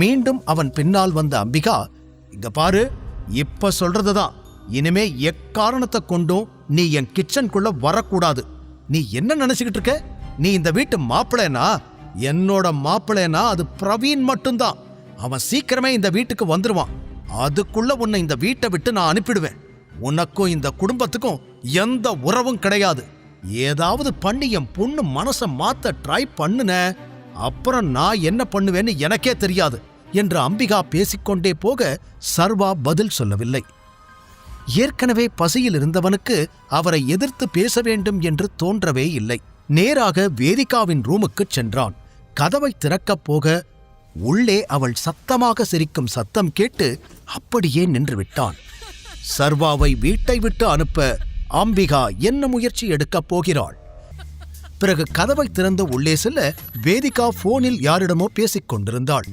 மீண்டும் அவன் பின்னால் வந்த அம்பிகா இங்க பாரு இப்ப சொல்றதுதான் இனிமே எக்காரணத்தை கொண்டும் நீ என் கிச்சனுக்குள்ள வரக்கூடாது. நீ என்ன நினைச்சுக்கிட்டு இருக்க? நீ இந்த வீட்டு மாப்பிள்ளைனா? என்னோட மாப்பிள்ளைனா அது பிரவீன் மட்டும்தான். அவன் சீக்கிரமே இந்த வீட்டுக்கு வந்துருவான். அதுக்குள்ள உன்னை இந்த வீட்டை விட்டு நான் அனுப்பிடுவேன். உனக்கும் இந்த குடும்பத்துக்கும் எந்த உறவும் கிடையாது. ஏதாவது பண்ணி என் பொண்ணு மனசை மாத்த ட்ரை பண்ணுன அப்புறம் நான் என்ன பண்ணுவேன்னு எனக்கே தெரியாது. என்று அம்பிகா பேசிக்கொண்டே போக சர்வா பதில் சொல்லவில்லை. ஏற்கனவே பசியில் இருந்தவனுக்கு அவரை எதிர்த்து பேச வேண்டும் என்று தோன்றவே இல்லை. நேராக வேதிகாவின் ரூமுக்குச் சென்றான். கதவை திறக்கப் போக உள்ளே அவள் சத்தமாக சிரிக்கும் சத்தம் கேட்டு அப்படியே நின்றுவிட்டான் சர்வாவை வீட்டை விட்டு அனுப்ப அம்பிகா என்ன முயற்சி எடுக்கப் போகிறாள்? பிறகு கதவை திறந்து உள்ளே செல்ல வேதிகா போனில் யாரிடமோ பேசிக் கொண்டிருந்தாள்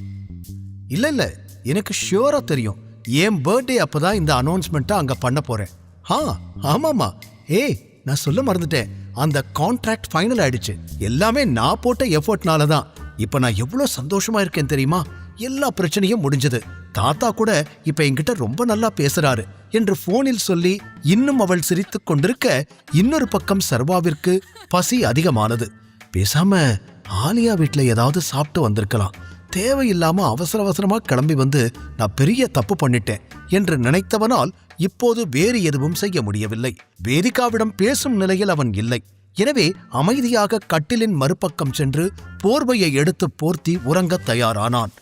இல்ல இல்ல. எனக்கு ஷியோரா தெரியும். என் பர்த்டே அப்போ தான் இந்த அனௌன்ஸ்மெண்ட்டை அங்கே பண்ண போறேன். ஆ ஆமாம்மா. ஏய் நான் சொல்ல மறந்துட்டேன். அந்த கான்ட்ராக்ட் ஃபைனல் ஆயிடுச்சு. எல்லாமே நான் போட்ட எஃபர்ட்னால தான். இப்ப நான் எவ்வளோ சந்தோஷமா இருக்கேன் தெரியுமா? எல்லா பிரச்சனையும் முடிஞ்சது. தாத்தா கூட இப்ப என்கிட்ட ரொம்ப நல்லா பேசுறாரு என்று போனில் சொல்லி இன்னும் அவள் சிரித்து கொண்டிருக்க இன்னொரு பக்கம் சர்வாவிற்கு பசி அதிகமானது. பேசாம ஆலியா வீட்ல ஏதாவது சாப்பிட்டு வந்திருக்கலாம். தேவையில்லாம அவசர அவசரமா கிளம்பி வந்து நான் பெரிய தப்பு பண்ணிட்டேன் என்று நினைத்தவனால் இப்போது வேறு எதுவும் செய்ய முடியவில்லை. வேதிகாவிடம் பேசும் நிலையில் அவன் இல்லை. எனவே அமைதியாக கட்டிலின் மறுபக்கம் சென்று போர்வையை எடுத்து போர்த்தி உறங்கத் தயாரானான்.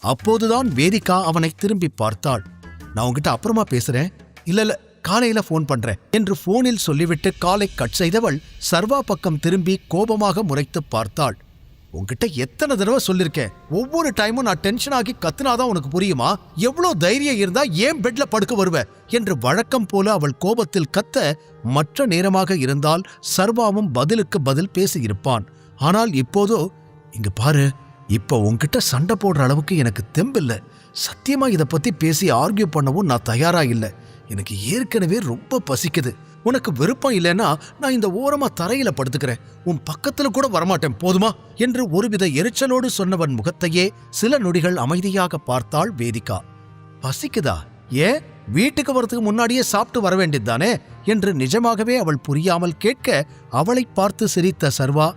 அப்போதுதான் வேதிகா அவனை திரும்பி பார்த்தாள். நான் உன்கிட்ட அப்புறமா பேசுறேன். இல்ல இல்ல காலையில போன் பண்றேன் என்று போனில் சொல்லிவிட்டு காலை கட் செய்தவள் சர்வா பக்கம் திரும்பி கோபமாக முறைத்து பார்த்தாள். உங்ககிட்ட எத்தனை தடவை சொல்லிருக்கேன்? ஒவ்வொரு டைமும் நான் டென்ஷன் ஆகி கத்துனாதான் உனக்கு புரியுமா? எவ்வளோ தைரியம் இருந்தா ஏன் பெட்ல படுக்க வருவ? என்று வழக்கம் போல அவள் கோபத்தில் கத்த மற்ற நேரமாக இருந்தால் சர்வாவும் பதிலுக்கு பதில் பேசியிருப்பான். ஆனால் இப்போதோ இங்க பாரு இப்ப உன்கிட்ட சண்டை போடுற அளவுக்கு எனக்கு தெம்பில்ல. சத்தியமா இத பத்தி பேசி ஆர்கியூ பண்ணவும் நான் தயாரா இல்லை. எனக்கு ஏற்கனவே ரொம்ப பசிக்குது. உனக்கு விருப்பம் இல்லைன்னா நான் இந்த ஓரமா தரையில படுத்துக்கிறேன். உன் பக்கத்துல கூட வரமாட்டேன் போதுமா? என்று ஒருவித எரிச்சலோடு சொன்னவன் முகத்தையே சில நொடிகள் அமைதியாக பார்த்தாள் வேதிகா. பசிக்குதா? ஏன்? வீட்டுக்கு வரதுக்கு முன்னாடியே சாப்பிட்டு வர வேண்டியதுதானே? என்று நிஜமாகவே அவள் புரியாமல் கேட்க அவளை பார்த்து சிரித்த சர்வா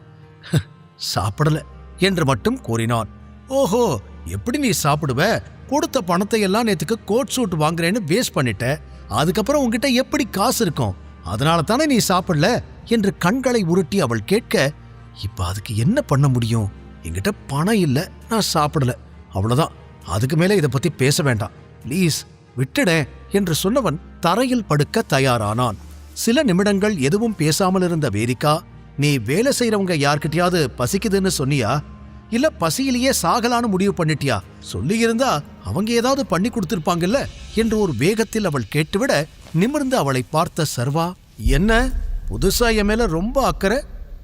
சாப்பிடல என்று மட்டும் கூறினான். ஓஹோ எப்படி நீ சாப்பிடுவ? கொடுத்த பணத்தை எல்லாம் நேத்துக்கு கோட் சூட் வாங்குறேன்னு வேஸ்ட் பண்ணிட்ட. அதுக்கப்புறம் உங்ககிட்ட எப்படி காசு இருக்கும்? அதனால தானே நீ சாப்பிடல? என்று கண்களை உருட்டி அவள் கேட்க இப்ப அதுக்கு என்ன பண்ண முடியும்? என்கிட்ட பணம் இல்ல நான் சாப்பிடல. அவ்வளவுதான். அதுக்கு மேல இதை பத்தி பேச வேண்டாம். ப்ளீஸ் விட்டுடேன் என்று சொன்னவன் தரையில் படுக்க தயாரானான். சில நிமிடங்கள் எதுவும் பேசாமல் இருந்த வேதிகா நீ வேலை செய்யறவங்க யார்கிட்டயாவது பசிக்குதுன்னு சொன்னியா? இல்ல பசியிலேயே சாகலான்னு முடிவு பண்ணிட்டியா? சொல்லியிருந்தா அவங்க ஏதாவது பண்ணி கொடுத்திருப்பாங்கல்ல? என்று ஒரு வேகத்தில் அவள் கேட்டுவிட நிமிர்ந்து அவளை பார்த்த சர்வா என்ன? புதுசா என் மேல ரொம்ப அக்கறை?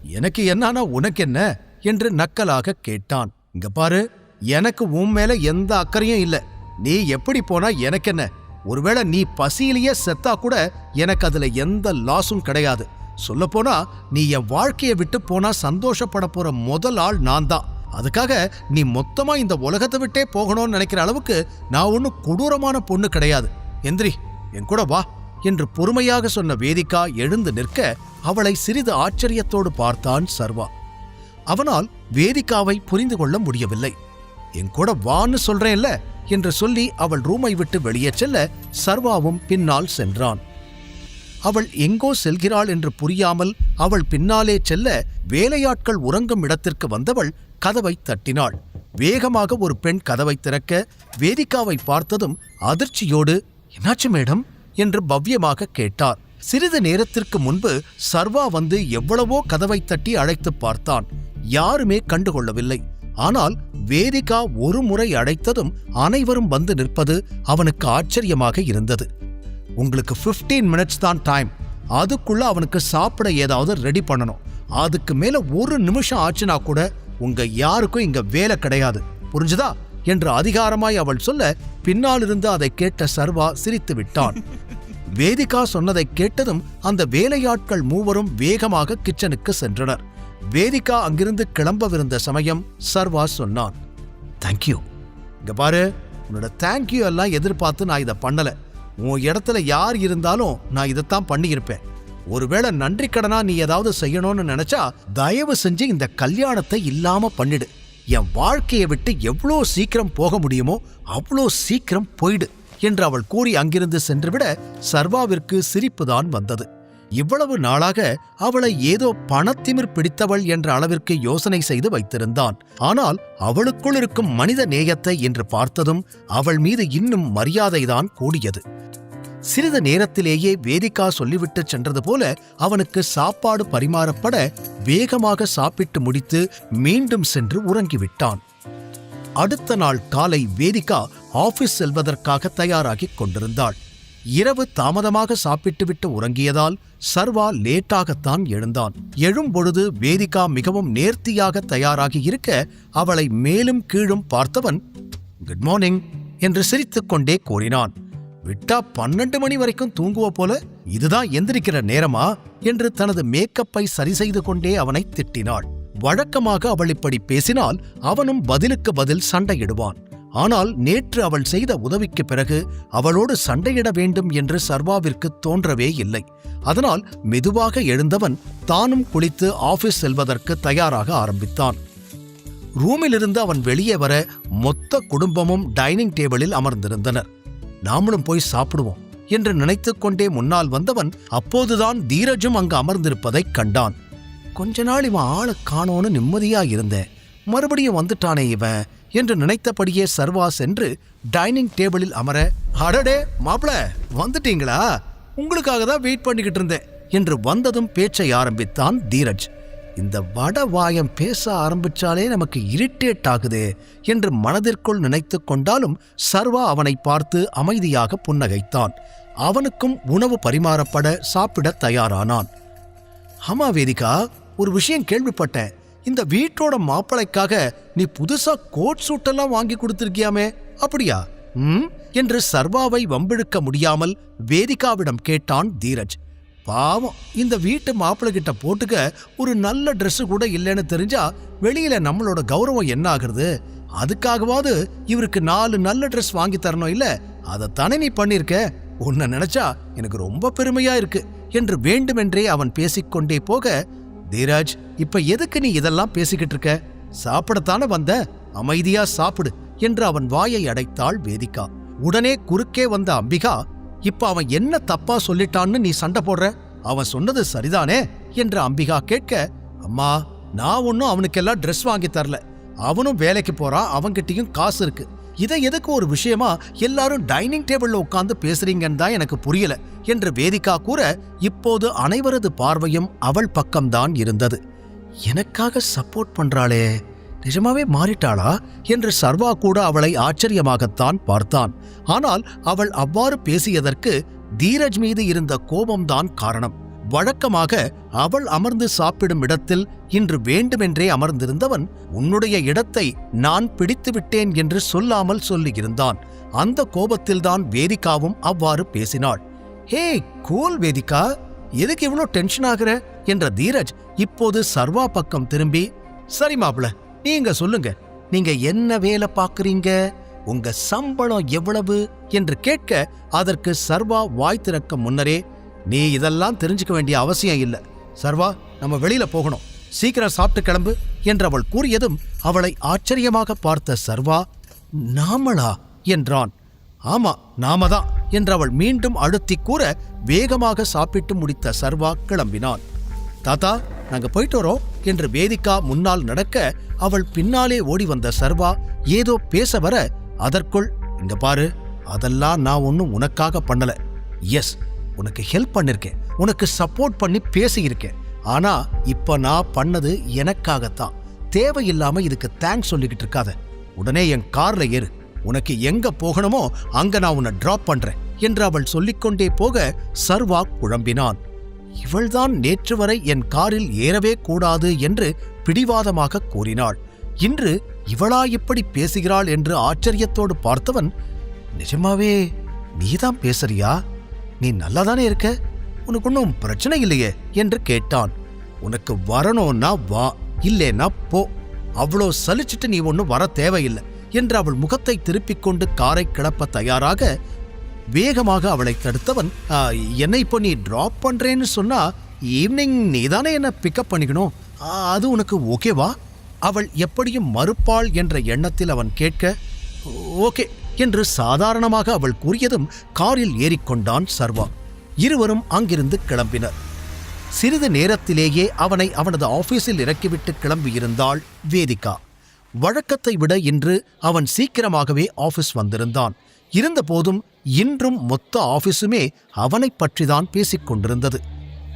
எனக்கு என்னானா உனக்கு என்ன? என்று நக்கலாக கேட்டான். இங்க பாரு எனக்கு உன் மேல எந்த அக்கறையும் இல்ல. நீ எப்படி போனா எனக்கு என்ன? ஒருவேளை நீ பசியிலேயே செத்தா கூட எனக்கு அதுல எந்த லாஸும் கிடையாது. சொல்லப்போனா நீ என் வாழ்க்கையை விட்டு போனா சந்தோஷப்பட போற முதல் ஆள் நான் தான். அதுக்காக நீ மொத்தமா இந்த உலகத்தை விட்டே போகணும்னு நினைக்கிற அளவுக்கு நான் ஒன்றும் கொடூரமான பொண்ணு கிடையாது. எந்திரி என் கூட வா என்று பொறுமையாக சொன்ன வேதிகா எழுந்து நிற்க அவளை சிறிது ஆச்சரியத்தோடு பார்த்தான் சர்வா. அவனால் வேதிகாவை புரிந்து கொள்ள முடியவில்லை. என் கூட வான்னு சொல்றேன்ல? என்று சொல்லி அவள் ரூமை விட்டு வெளியே செல்ல சர்வாவும் பின்னால் சென்றான். அவள் எங்கோ செல்கிறாள் என்று புரியாமல் அவள் பின்னாலே செல்ல வேலையாட்கள் உறங்கும் இடத்திற்கு வந்தவள் கதவை தட்டினாள். வேகமாக ஒரு பெண் கதவை திறக்க வேதிகாவை பார்த்ததும் அதிர்ச்சியோடு என்னாச்சு மேடம்? என்று பவ்யமாக கேட்டார். சிறிது நேரத்திற்கு முன்பு சர்வா வந்து எவ்வளவோ கதவை தட்டி அழைத்து பார்த்தான். யாருமே கண்டுகொள்ளவில்லை. ஆனால் வேதிகா ஒரு முறை அழைத்ததும் அனைவரும் வந்து நிற்பது அவனுக்கு ஆச்சரியமாக இருந்தது. உங்களுக்கு 15 மினிட்ஸ் தான் டைம் அதுக்குள்ள அவனுக்கு சாப்பிட ஏதாவது ரெடி பண்ணணும். அதுக்கு மேல ஒரு நிமிஷம் ஆச்சுனா கூட உங்க யாருக்கும் இங்க வேலை கிடையாது. புரிஞ்சுதா? என்று அதிகாரமாய் அவள் சொல்ல பின்னாலிருந்து அதை கேட்ட சர்வா சிரித்து விட்டான் வேதிகா சொன்னதை கேட்டதும் அந்த வேலையாட்கள் மூவரும் வேகமாக கிச்சனுக்கு சென்றனர். வேதிகா அங்கிருந்து கிளம்பவிருந்த சமயம் சர்வா சொன்னான் தேங்க்யூ இங்க பாரு உன்னோட தேங்க்யூ எல்லாம் எதிர்பார்த்து நான் இதை பண்ணல. உன் இடத்துல யார் இருந்தாலும் நான் இதைத்தான் பண்ணியிருப்பேன். ஒருவேளை நன்றி கடனா நீ ஏதாவது செய்யணும்னு நினைச்சா தயவு செஞ்சு இந்த கல்யாணத்தை இல்லாம பண்ணிடு. என் வாழ்க்கையை விட்டு எவ்வளோ சீக்கிரம் போக முடியுமோ அவ்வளோ சீக்கிரம் போயிடு என்று அவள் கூறி அங்கிருந்து சென்றுவிட சர்வாவிற்கு சிரிப்புதான் வந்தது. இவ்வளவு நாளாக அவளை ஏதோ பணத்திமிர் பிடித்தவள் என்ற அளவிற்கு யோசனை செய்து வைத்திருந்தான். ஆனால் அவளுக்குள் இருக்கும் மனித நேயத்தை என்று பார்த்ததும் அவள் மீது இன்னும் மரியாதைதான் கூடியது. சிறிது நேரத்திலேயே வேதிகா சொல்லிவிட்டு சென்றது போல அவனுக்கு சாப்பாடு பரிமாறப்பட வேகமாக சாப்பிட்டு முடித்து மீண்டும் சென்று உறங்கிவிட்டான். அடுத்த நாள் காலை வேதிகா ஆபீஸ் செல்வதற்காக தயாராகிக் கொண்டிருந்தாள். இரவு தாமதமாக சாப்பிட்டுவிட்டு உறங்கியதால் சர்வா லேட்டாகத்தான் எழுந்தான். எழும்பொழுது வேதிகா மிகவும் நேர்த்தியாக தயாராகி இருக்க அவளை மேலும் கீழும் பார்த்தவன் குட் மார்னிங் என்று சிரித்துக்கொண்டே கூறினான். விட்டா பன்னெண்டு மணி வரைக்கும் தூங்குவ போல இதுதான் எந்திரிக்கிற நேரமா என்று தனது மேக்கப்பை சரி செய்து கொண்டே அவனை திட்டினாள். வழக்கமாக அவள் இப்படி பேசினால் அவனும் பதிலுக்கு பதில் சண்டையிடுவான். ஆனால் நேற்று அவள் செய்த உதவிக்கு பிறகு அவளோடு சண்டையிட வேண்டும் என்று சர்வாவிற்கு தோன்றவே இல்லை. அதனால் மெதுவாக எழுந்தவன் தானும் குளித்து ஆபீஸ் செல்வதற்கு தயாராக ஆரம்பித்தான். ரூமிலிருந்து அவன் வெளியே வர மொத்த குடும்பமும் டைனிங் டேபிளில் அமர்ந்திருந்தனர். நாமளும் போய் சாப்பிடுவோம் என்று நினைத்துக் கொண்டே முன்னால் வந்தவன் அப்போதுதான் தீரஜும் அங்கு அமர்ந்திருப்பதைக் கண்டான். கொஞ்ச நாள் இவன் ஆளை காணோன்னு நிம்மதியா இருந்தேன் மறுபடியும் வந்துட்டானே இவன் என்று நினைத்தபடியே சர்வா சென்று டைனிங் டேபிளில் அமர அடடே மாப்பிள வந்துட்டீங்களா? உங்களுக்காக தான் வெயிட் பண்ணிக்கிட்டு இருந்தேன் என்று வந்ததும் பேச்சை ஆரம்பித்தான் தீரஜ். இந்த வட வாயம் பேச ஆரம்பிச்சாலே நமக்கு இரிட்டேட் ஆகுதே என்று மனதிற்குள் நினைத்து கொண்டாலும் சர்வா அவனை பார்த்து அமைதியாக புன்னகைத்தான். அவனுக்கும் உணவு பரிமாறப்பட சாப்பிட தயாரானான். ஆமா வேதிகா ஒரு விஷயம் கேள்விப்பட்டேன். இந்த வீட்டோட மாப்பிளைக்காக நீ புதுசா கோட் சூட்டெல்லாம் வாங்கி கொடுத்திருக்கியாமே அப்படியா? ம் என்று சர்வாவை வம்பிழுக்க முடியாமல் வேதிகாவிடம் கேட்டான் தீரஜ். பாவம். இந்த வீட்டு மாப்பிள்ளை கிட்ட போட்டுக்க ஒரு நல்ல ட்ரெஸ் கூட இல்லைன்னு தெரிஞ்சா வெளியில நம்மளோட கௌரவம் என்ன ஆகுறது? அதுக்காகவாவது இவருக்கு நாலு நல்ல ட்ரெஸ் வாங்கி தரணும் இல்ல? அதைத்தானே நீ பண்ணிருக்க? உன்னை நினைச்சா எனக்கு ரொம்ப பெருமையா இருக்கு என்று வேண்டுமென்றே அவன் பேசிக்கொண்டே போக தீராஜ் இப்ப எதுக்கு நீ இதெல்லாம் பேசிக்கிட்டு இருக்க? சாப்பிடத்தானே வந்த? அமைதியா சாப்பிடு என்று அவன் வாயை அடைத்தாள் வேதிகா. உடனே குறுக்கே வந்த அம்பிகா இப்ப அவன் என்ன தப்பா சொல்லிட்டான்னு நீ சண்டை போடுற? அவன் சொன்னது சரிதானே? என்று அம்பிகா கேட்க அம்மா நான் ஒன்றும் அவனுக்கெல்லாம் ட்ரெஸ் வாங்கி தரல. அவனும் வேலைக்கு போறான் அவன்கிட்டயும் காசு இருக்கு. இதை எதுக்கு ஒரு விஷயமா எல்லாரும் டைனிங் டேபிள்ல உட்காந்து பேசுறீங்கன்னு தான் எனக்கு புரியல என்று வேதிகா கூற இப்போது அனைவரது பார்வையும் அவள் பக்கம்தான் இருந்தது. எனக்காக சப்போர்ட் பண்றாளே நிஜமாவே மாறிட்டாளா? என்று சர்வா கூட அவளை ஆச்சரியமாகத்தான் பார்த்தான். ஆனால் அவள் அவ்வாறு பேசியதற்கு தீரஜ் மீது இருந்த கோபம்தான் காரணம். வழக்கமாக அவள் அமர்ந்து சாப்பிடும் இடத்தில் இன்று வேண்டுமென்றே அமர்ந்திருந்தவன் உன்னுடைய இடத்தை நான் பிடித்து விட்டேன் என்று சொல்லாமல் சொல்லியிருந்தான். அந்த கோபத்தில்தான் வேதிகாவும் அவ்வாறு பேசினாள். ஹே கூல் வேதிகா எதுக்கு இவ்வளோ டென்ஷன் ஆகுற? என்ற தீரஜ் இப்போது சர்வா பக்கம் திரும்பி சரி மாப்ள நீங்க சொல்லுங்க. நீங்க என்ன வேலை பார்க்குறீங்க? உங்க சம்பளம் எவ்வளவு? என்று கேட்க அதற்கு சர்வா வாய் திறக்க முன்னரே நீ இதெல்லாம் தெரிஞ்சுக்க வேண்டிய அவசியம் இல்லை. சர்வா நம்ம வெளியில போகணும். சீக்கிரம் சாப்பிட்டு கிளம்பு என்று அவள் கூறியதும் அவளை ஆச்சரியமாக பார்த்த சர்வா நாமளா? என்றான். ஆமா நாம தான் என்று அவள் மீண்டும் அழுத்தி கூற வேகமாக சாப்பிட்டு முடித்த சர்வா கிளம்பினான் தாத்தா நாங்க போயிட்டு வரோம். என்று வேதிகா முன்னால் நடக்க அவள் பின்னாலே ஓடி வந்த சர்வா ஏதோ பேச வர அதற்குள் இங்க பாரு அதெல்லாம் நான் ஒன்னும் உனக்காக பண்ணல. எஸ் உனக்கு ஹெல்ப் பண்ணிருக்கேன். உனக்கு சப்போர்ட் பண்ணி பேசியிருக்கேன். ஆனா இப்ப நான் பண்ணது எனக்காகத்தான். தேவையில்லாம இதுக்கு தேங்க்ஸ் சொல்லிக்கிட்டு இருக்காத. உடனே என் கார்ல ஏறு. உனக்கு எங்க போகணுமோ அங்க நான் உன்னை டிராப் பண்றேன். என்று அவள் சொல்லிக்கொண்டே போக சர்வா குழம்பினான். இவள்தான் நேற்று வரை என் காரில் ஏறவே கூடாது என்று பிடிவாதமாக கூறினாள். இன்று இவளா இப்படி பேசுகிறாள் என்று ஆச்சரியத்தோடு பார்த்தவன் நிஜமாவே நீதான் பேசுறியா? நீ நல்லாதானே இருக்க? உனக்கு ஒன்றும் பிரச்சனை இல்லையே? என்று கேட்டான். உனக்கு வரணும்னா வா இல்லைன்னா போ. அவ்வளோ சலிச்சிட்டு நீ ஒன்றும் வர தேவையில்லை என்று அவள் முகத்தை திருப்பிக் கொண்டு காரை கிளப்ப தயாராக வேகமாக அவளை தடுத்தவன் என்னை இப்போ நீ ட்ராப் பண்ணுறேன்னு சொன்னா ஈவினிங் நீ தானே என்னை பிக்கப் பண்ணிக்கணும்? அது உனக்கு ஓகேவா அவள் எப்படியும் மறுப்பாள் என்ற எண்ணத்தில் அவன் கேட்க ஓகே என்று சாதாரணமாக அவள் கூறியதும் காரில் ஏறிக்கொண்டான் சர்வா. இருவரும் அங்கிருந்து கிளம்பினர். சிறிது நேரத்திலேயே அவனை அவனது ஆபீஸில் இறக்கிவிட்டு கிளம்பியிருந்தாள் வேதிகா. வழக்கத்தை விட இன்று அவன் சீக்கிரமாகவே ஆபீஸ் வந்திருந்தான். இருந்தபோதும் இன்றும் மொத்த ஆபீஸுமே அவனைப் பற்றிதான் பேசிக் கொண்டிருந்தது.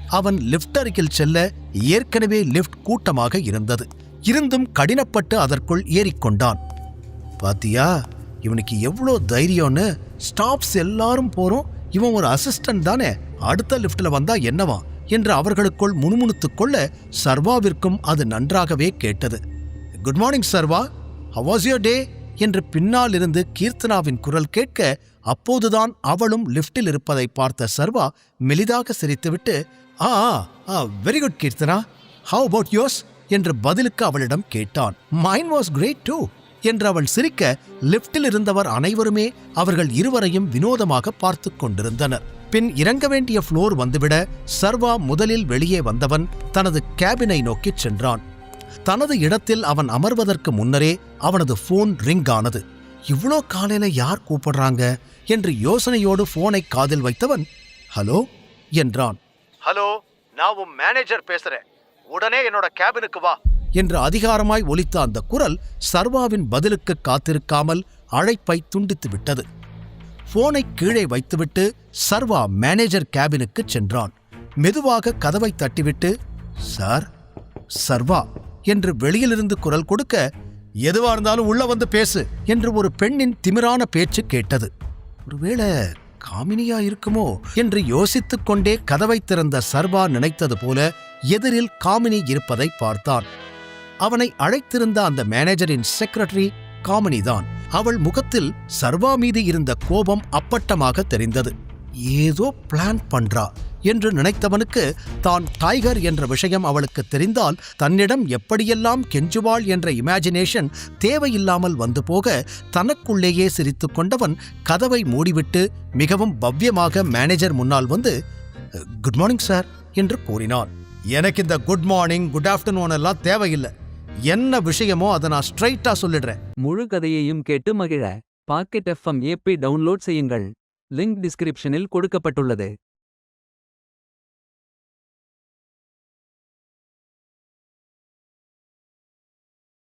அவன் லிஃப்ட் அருகில் செல்ல ஏற்கனவே லிஃப்ட் கூட்டமாக இருந்தது. இருந்தும் கடினப்பட்டு அதற்குள் ஏறிக்கொண்டான் பாத்தியா இவனுக்கு எவ்வளோ தைரியம்னு? ஸ்டாஃப்ஸ் எல்லாரும் போறோம். இவன் ஒரு அசிஸ்டன்ட் தானே? அடுத்த லிஃப்ட்ல வந்தா என்னவா? என்று அவர்களுக்குள் முணுமுணுத்து கொள்ள சர்வாவிற்கும் அது நன்றாகவே கேட்டது. Good morning Sarva. How was your day என்று பின்னால் இருந்து கீர்த்தனாவின் குரல் கேட்க அப்போதுதான் அவளும் லிஃப்ட்டில் இருப்பதை பார்த்த சர்வா மெலிதாக சிரித்துவிட்டு ah ah very good Keerthana. How about yours என்று பதிலுக்கு அவளிடம் கேட்டான். மைன் வாஸ் கிரேட் டூ என்று அவள் சிரிக்க லிப்டில் இருந்தவர் அனைவருமே அவர்கள் இருவரையும் வினோதமாக பார்த்து கொண்டிருந்தனர். பின் இறங்க வேண்டிய ஃப்ளோர் வந்துவிட சர்வா முதலில் வெளியே வந்தவன் தனது கேபினை நோக்கிச் சென்றான். தனது இடத்தில் அவன் அமர்வதற்கு முன்னரே அவனது போன் ரிங் ஆனது. இவ்ளோ காலையில யார் கூப்பிடுறாங்க? என்று யோசனையோடு போனை காதில் வைத்தவன் ஹலோ என்றான். ஹலோ நான் உன் மேனேஜர் பேசுறேன். உடனே என்னோட கேபினுக்கு வா. என்று அதிகாரமாய் ஒலித்த அந்த குரல் சர்வாவின் பதிலுக்கு காத்திருக்காமல் அழைப்பை துண்டித்து விட்டது. போனை கீழே வைத்துவிட்டு சர்வா மேனேஜர் கேபினுக்கு சென்றான். மெதுவாக கதவை தட்டிவிட்டு சார் சர்வா என்று வெளியிலிருந்து குரல் கொடுக்க எதுவா இருந்தாலும் உள்ள வந்து பேசு என்று ஒரு பெண்ணின் திமிரான பேச்சு கேட்டது. ஒருவேளை காமினியா இருக்குமோ? என்று யோசித்துக் கொண்டே கதவை திறந்த சர்வா நினைத்தது போல எதிரில் காமினி இருப்பதை பார்த்தான். அவனை அழைத்திருந்த அந்த மேனேஜரின் செக்ரட்டரி காமினிதான். அவள் முகத்தில் சர்வா மீது இருந்த கோபம் அப்பட்டமாக தெரிந்தது. ஏதோ பிளான் பண்றா. என்று நினைத்தவனுக்கு தான் டைகர் என்ற விஷயம் அவளுக்கு தெரிந்தால் தன்னிடம் எப்படியெல்லாம் கெஞ்சுவாள் என்ற இமேஜினேஷன் தேவையில்லாமல் வந்து போக தனக்குள்ளேயே சிரித்துக் கொண்டவன் கதவை மூடிவிட்டு மிகவும் பவ்யமாக மேனேஜர் முன்னால் வந்து குட் மார்னிங் சார் என்று கூறினான். எனக்கு இந்த குட் மார்னிங் குட் ஆஃப்டர்நூன் எல்லாம் தேவையில்லை. என்ன விஷயமோ அதை நான் ஸ்ட்ரைட்டா சொல்லிடுறேன். முழு கதையையும் கேட்டு மகிழ. பாக்கெட் எஃப்எம் ஏபி டவுன்லோட் செய்யுங்கள். லிங்க் டிஸ்கிரிப்ஷனில் கொடுக்கப்பட்டுள்ளது.